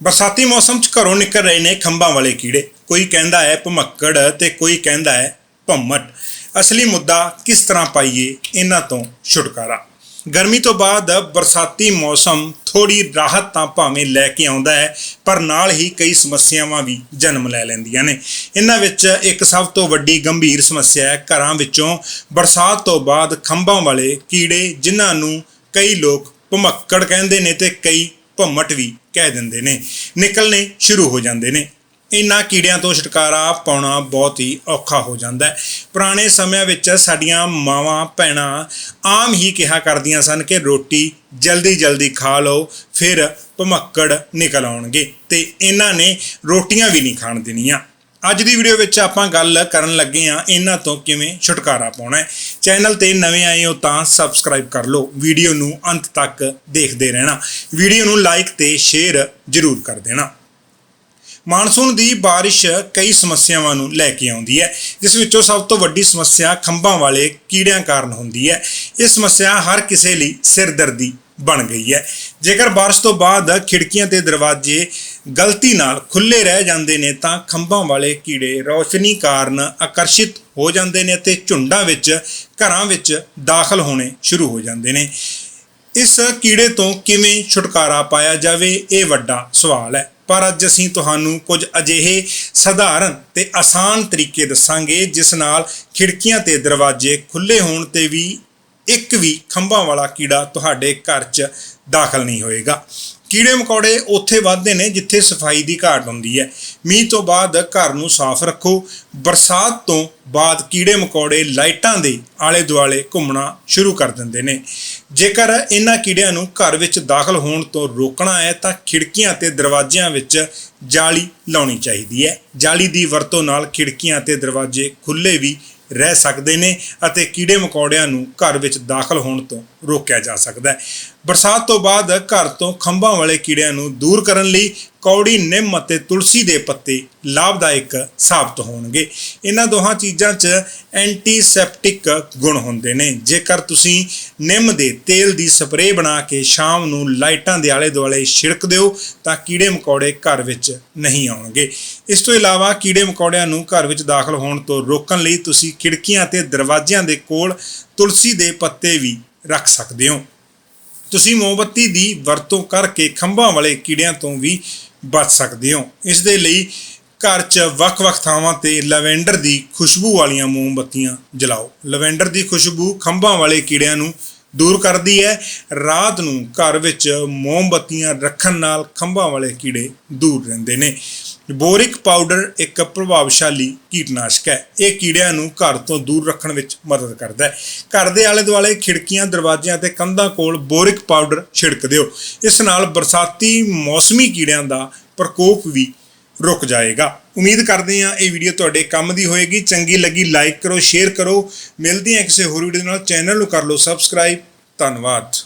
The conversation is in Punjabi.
ਬਰਸਾਤੀ ਮੌਸਮ 'ਚ ਘਰੋਂ ਨਿਕਲ ਰਹੇ ਨੇ ਖੰਭਾਂ ਵਾਲੇ ਕੀੜੇ। ਕੋਈ ਕਹਿੰਦਾ ਹੈ ਭਮੱਕੜ ਤੇ ਕੋਈ ਕਹਿੰਦਾ ਹੈ ਭੰਮਟ। ਅਸਲੀ ਮੁੱਦਾ ਕਿਸ ਤਰ੍ਹਾਂ ਪਾਈਏ ਇਹਨਾਂ ਤੋਂ ਛੁਟਕਾਰਾ। ਗਰਮੀ ਤੋਂ ਬਾਅਦ ਬਰਸਾਤੀ ਮੌਸਮ ਥੋੜੀ ਰਾਹਤ ਤਾਂ ਭਾਵੇਂ ਲੈ ਕੇ ਆਉਂਦਾ ਹੈ, ਪਰ ਨਾਲ ਹੀ ਕਈ ਸਮੱਸਿਆਵਾਂ ਵੀ ਜਨਮ ਲੈ ਲੈਂਦੀਆਂ ਨੇ। ਇਹਨਾਂ ਵਿੱਚ ਇੱਕ ਸਭ ਤੋਂ ਵੱਡੀ ਗੰਭੀਰ ਸਮੱਸਿਆ ਹੈ ਘਰਾਂ ਵਿੱਚੋਂ ਬਰਸਾਤ ਤੋਂ ਬਾਅਦ ਖੰਭਾਂ ਵਾਲੇ ਕੀੜੇ, ਜਿਨ੍ਹਾਂ ਨੂੰ ਕਈ ਲੋਕ ਭਮੱਕੜ ਕਹਿੰਦੇ ਨੇ ਤੇ ਕਈ ਭੰਮਟ ਵੀ ਕਹਿ ਦਿੰਦੇ ਨੇ, ਨਿਕਲਣੇ ਸ਼ੁਰੂ ਹੋ ਜਾਂਦੇ ਨੇ। ਇਨ੍ਹਾਂ ਕੀੜਿਆਂ ਤੋਂ ਛੁਟਕਾਰਾ ਪਾਉਣਾ ਬਹੁਤ ਹੀ ਔਖਾ ਹੋ ਜਾਂਦਾ ਹੈ। ਪੁਰਾਣੇ ਸਮਿਆਂ ਵਿੱਚ ਸਾਡੀਆਂ ਮਾਵਾਂ, ਭੈਣਾਂ ਆਮ ਹੀ ਕਿਹਾ ਕਰਦੀਆਂ ਸਨ ਕਿ ਰੋਟੀ ਜਲਦੀ ਜਲਦੀ ਖਾ ਲਓ, ਫਿਰ ਭਮੱਕੜ ਨਿਕਲ ਆਉਣਗੇ ਤੇ ਇਹਨਾਂ ਨੇ ਰੋਟੀਆਂ ਵੀ ਨਹੀਂ ਖਾਣ ਦੇਣੀਆਂ। ਅੱਜ ਦੀ ਵੀਡੀਓ ਵਿੱਚ ਆਪਾਂ ਗੱਲ ਕਰਨ ਲੱਗੇ ਆ ਇਹਨਾਂ ਤੋਂ ਕਿਵੇਂ ਛੁਟਕਾਰਾ ਪਾਉਣਾ ਹੈ। ਚੈਨਲ ਤੇ ਨਵੇਂ ਆਏ ਹੋ ਤਾਂ ਸਬਸਕ੍ਰਾਈਬ ਕਰ ਲਓ। ਵੀਡੀਓ ਨੂੰ ਅੰਤ ਤੱਕ ਦੇਖਦੇ ਰਹਿਣਾ। ਵੀਡੀਓ ਨੂੰ ਲਾਈਕ ਤੇ ਸ਼ੇਅਰ ਜ਼ਰੂਰ ਕਰ ਦੇਣਾ। ਮਾਨਸੂਨ ਦੀ ਬਾਰਿਸ਼ ਕਈ ਸਮੱਸਿਆਵਾਂ ਨੂੰ ਲੈ ਕੇ ਆਉਂਦੀ ਹੈ। ਜਿਸ ਵਿੱਚੋਂ ਸਭ ਤੋਂ ਵੱਡੀ ਸਮੱਸਿਆ ਖੰਭਾਂ ਵਾਲੇ ਕੀੜਿਆਂ ਕਾਰਨ ਹੁੰਦੀ ਹੈ। ਇਹ ਸਮੱਸਿਆ ਹਰ ਕਿਸੇ ਲਈ ਸਿਰਦਰਦੀ ਬਣ ਗਈ ਹੈ। ਜੇਕਰ ਬਾਰਿਸ਼ ਤੋਂ ਬਾਅਦ ਖਿੜਕੀਆਂ ਤੇ ਦਰਵਾਜ਼ੇ ਗਲਤੀ ਨਾਲ ਖੁੱਲੇ ਰਹਿ ਜਾਂਦੇ ਨੇ, ਤਾਂ ਖੰਭਾਂ ਵਾਲੇ ਕੀੜੇ ਰੌਸ਼ਨੀ ਕਾਰਨ ਆਕਰਸ਼ਿਤ ਹੋ ਜਾਂਦੇ ਨੇ ਅਤੇ ਝੁੰਡਾਂ ਵਿੱਚ, ਘਰਾਂ ਵਿੱਚ ਦਾਖਲ ਹੋਣੇ ਸ਼ੁਰੂ ਹੋ ਜਾਂਦੇ ਨੇ। ਇਸ ਕੀੜੇ ਤੋਂ ਕਿਵੇਂ ਛੁਟਕਾਰਾ ਪਾਇਆ ਜਾਵੇ, ਇਹ ਵੱਡਾ ਸਵਾਲ ਹੈ। ਪਰ ਅੱਜ ਅਸੀਂ ਤੁਹਾਨੂੰ ਕੁਝ ਅਜਿਹੇ ਸਧਾਰਨ ਤੇ ਆਸਾਨ ਤਰੀਕੇ ਦੱਸਾਂਗੇ, ਜਿਸ ਨਾਲ ਖਿੜਕੀਆਂ ਤੇ ਦਰਵਾਜ਼ੇ ਖੁੱਲੇ ਹੋਣ ਤੇ ਵੀ ਇੱਕ ਵੀ ਖੰਭਾਂ ਵਾਲਾ ਕੀੜਾ ਤੁਹਾਡੇ ਘਰ 'ਚ ਦਾਖਲ ਨਹੀਂ ਹੋਏਗਾ। ਕੀੜੇ ਮਕੌੜੇ ਉੱਥੇ ਵੱਧਦੇ ਨੇ ਜਿੱਥੇ ਸਫ਼ਾਈ ਦੀ ਘਾਟ ਹੁੰਦੀ ਹੈ। ਮੀਂਹ ਤੋਂ ਬਾਅਦ ਘਰ ਨੂੰ ਸਾਫ਼ ਰੱਖੋ। ਬਰਸਾਤ ਤੋਂ ਬਾਅਦ ਕੀੜੇ ਮਕੌੜੇ ਲਾਈਟਾਂ ਦੇ ਆਲੇ ਦੁਆਲੇ ਘੁੰਮਣਾ ਸ਼ੁਰੂ ਕਰ ਦਿੰਦੇ ਨੇ। ਜੇਕਰ ਇਹਨਾਂ ਕੀੜਿਆਂ ਨੂੰ ਘਰ ਵਿੱਚ ਦਾਖਲ ਹੋਣ ਤੋਂ ਰੋਕਣਾ ਹੈ, ਤਾਂ ਖਿੜਕੀਆਂ ਤੇ ਦਰਵਾਜ਼ਿਆਂ ਵਿੱਚ ਜਾਲੀ ਲਾਉਣੀ ਚਾਹੀਦੀ ਹੈ। ਜਾਲੀ ਦੀ ਵਰਤੋਂ ਨਾਲ ਖਿੜਕੀਆਂ ਤੇ ਦਰਵਾਜ਼ੇ ਖੁੱਲੇ ਵੀ ਰਹਿ ਸਕਦੇ ਨੇ ਅਤੇ ਕੀੜੇ ਮਕੌੜਿਆਂ ਨੂੰ ਘਰ ਵਿੱਚ ਦਾਖਲ ਹੋਣ ਤੋਂ ਰੋਕਿਆ ਜਾ ਸਕਦਾ ਹੈ। ਬਰਸਾਤ ਤੋਂ ਬਾਅਦ ਘਰ ਤੋਂ ਖੰਭਾਂ ਵਾਲੇ ਕੀੜਿਆਂ ਨੂੰ ਦੂਰ ਕਰਨ ਲਈ ਕੌੜੀ ਨਿੰਮ ਅਤੇ ਤੁਲਸੀ ਦੇ ਪੱਤੇ ਲਾਭਦਾਇਕ ਸਾਬਤ ਹੋਣਗੇ। ਇਹਨਾਂ ਦੋਹਾਂ ਚੀਜ਼ਾਂ 'ਚ ਐਂਟੀਸੈਪਟਿਕ ਗੁਣ ਹੁੰਦੇ ਨੇ। ਜੇਕਰ ਤੁਸੀਂ ਨਿੰਮ ਦੇ ਤੇਲ ਦੀ ਸਪਰੇਅ ਬਣਾ ਕੇ ਸ਼ਾਮ ਨੂੰ ਲਾਈਟਾਂ ਦੇ ਆਲੇ ਦੁਆਲੇ ਛਿੜਕ ਦਿਓ, ਤਾਂ ਕੀੜੇ ਮਕੌੜੇ ਘਰ ਵਿੱਚ ਨਹੀਂ ਆਉਣਗੇ। ਇਸ ਤੋਂ ਇਲਾਵਾ ਕੀੜੇ ਮਕੌੜਿਆਂ ਨੂੰ ਘਰ ਵਿੱਚ ਦਾਖਲ ਹੋਣ ਤੋਂ ਰੋਕਣ ਲਈ ਤੁਸੀਂ ਖਿੜਕੀਆਂ ਤੇ ਦਰਵਾਜ਼ਿਆਂ ਦੇ ਕੋਲ ਤੁਲਸੀ ਦੇ ਪੱਤੇ ਵੀ ਰੱਖ ਸਕਦੇ ਹੋ। ਤੁਸੀਂ ਮੋਮਬੱਤੀ ਦੀ ਵਰਤੋਂ ਕਰਕੇ ਖੰਭਾਂ ਵਾਲੇ ਕੀੜਿਆਂ ਤੋਂ ਵੀ ਬਚ ਸਕਦੇ ਹੋ। ਇਸ ਦੇ ਲਈ ਘਰ 'ਚ ਵੱਖ-ਵੱਖ ਥਾਵਾਂ ਤੇ ਲਵੈਂਡਰ ਦੀ ਖੁਸ਼ਬੂ ਵਾਲੀਆਂ ਮੋਮਬੱਤੀਆਂ ਜਲਾਓ। ਲਵੈਂਡਰ ਦੀ ਖੁਸ਼ਬੂ ਖੰਭਾਂ ਵਾਲੇ ਕੀੜਿਆਂ ਨੂੰ ਦੂਰ ਕਰਦੀ ਹੈ। ਰਾਤ ਨੂੰ ਘਰ ਵਿੱਚ ਮੋਮਬੱਤੀਆਂ ਰੱਖਣ ਨਾਲ ਖੰਭਾਂ ਵਾਲੇ ਕੀੜੇ ਦੂਰ ਰਹਿੰਦੇ ਨੇ। ਬੋਰਿਕ ਪਾਊਡਰ ਇੱਕ ਪ੍ਰਭਾਵਸ਼ਾਲੀ ਕੀਟਨਾਸ਼ਕ ਹੈ। ਇਹ ਕੀੜਿਆਂ ਨੂੰ ਘਰ ਤੋਂ ਦੂਰ ਰੱਖਣ ਵਿੱਚ ਮਦਦ ਕਰਦਾ ਹੈ। ਘਰ ਦੇ ਆਲੇ ਦੁਆਲੇ ਖਿੜਕੀਆਂ, ਦਰਵਾਜ਼ਿਆਂ ਤੇ ਕੰਧਾਂ ਕੋਲ ਬੋਰਿਕ ਪਾਊਡਰ ਛਿੜਕ ਦਿਓ। ਇਸ ਨਾਲ ਬਰਸਾਤੀ ਮੌਸਮੀ ਕੀੜਿਆਂ ਦਾ ਪ੍ਰਕੋਪ ਵੀ ਰੁਕ ਜਾਏਗਾ। ਉਮੀਦ ਕਰਦੇ ਹਾਂ ਇਹ ਵੀਡੀਓ ਤੁਹਾਡੇ ਕੰਮ ਦੀ ਹੋਏਗੀ। ਚੰਗੀ ਲੱਗੀ ਲਾਈਕ ਕਰੋ, ਸ਼ੇਅਰ ਕਰੋ। ਮਿਲਦੇ ਹਾਂ ਕਿਸੇ ਹੋਰ ਵੀਡੀਓ ਨਾਲ। ਚੈਨਲ ਨੂੰ ਕਰ ਲਓ ਸਬਸਕ੍ਰਾਈਬ। ਧੰਨਵਾਦ।